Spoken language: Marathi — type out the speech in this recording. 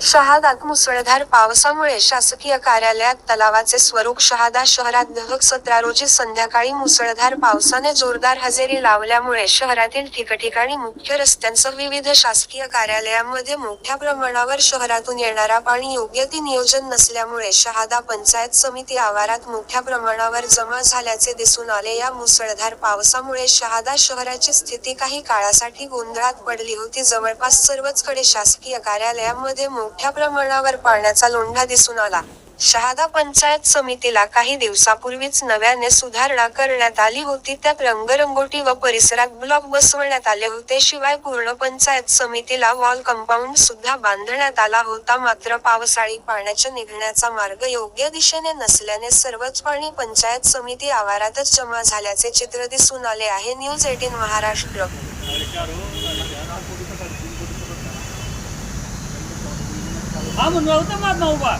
शहादात मुसळधार पावसामुळे शासकीय कार्यालयात तलावाचे स्वरूप शहादा शहरात दहक सतरा रोजी संध्याकाळी मुसळधार पावसाने जोरदार हजेरी लावल्यामुळे शहरातील ठिकठिकाणी मुख्य रस्त्यांसह विविध शासकीय कार्यालयांमध्ये मोठ्या प्रमाणावर शहरातून येणारा पाणी योग्य ती नियोजन नसल्यामुळे शहादा पंचायत समिती आवारात मोठ्या प्रमाणावर जमा झाल्याचे दिसून आले. या मुसळधार पावसामुळे शहादा शहराची स्थिती काही काळासाठी गोंधळात पडली होती. जवळपास सर्वचकडे शासकीय कार्यालयांमध्ये मोठ्या प्रमाणावर पाण्याचा लोंढा दिसून आला. शहादा पंचायत समितीला काही दिवसापूर्वीच नव्याने सुधारणा करण्यात आली होती. त्यात रंगरंगोटी व परिसरात ब्लॉक बसवण्यात आले होते. शिवाय पूर्ण पंचायत समितीला वॉल कंपाऊंड सुद्धा बांधण्यात आला होता. मात्र पावसाळी पाण्याच्या निघण्याचा मार्ग योग्य दिशेने नसल्याने सर्वच पाणी पंचायत समिती आवारातच जमा झाल्याचे चित्र दिसून आले आहे. News eighteen Maharashtra. આમ નહોતા માં ઉભા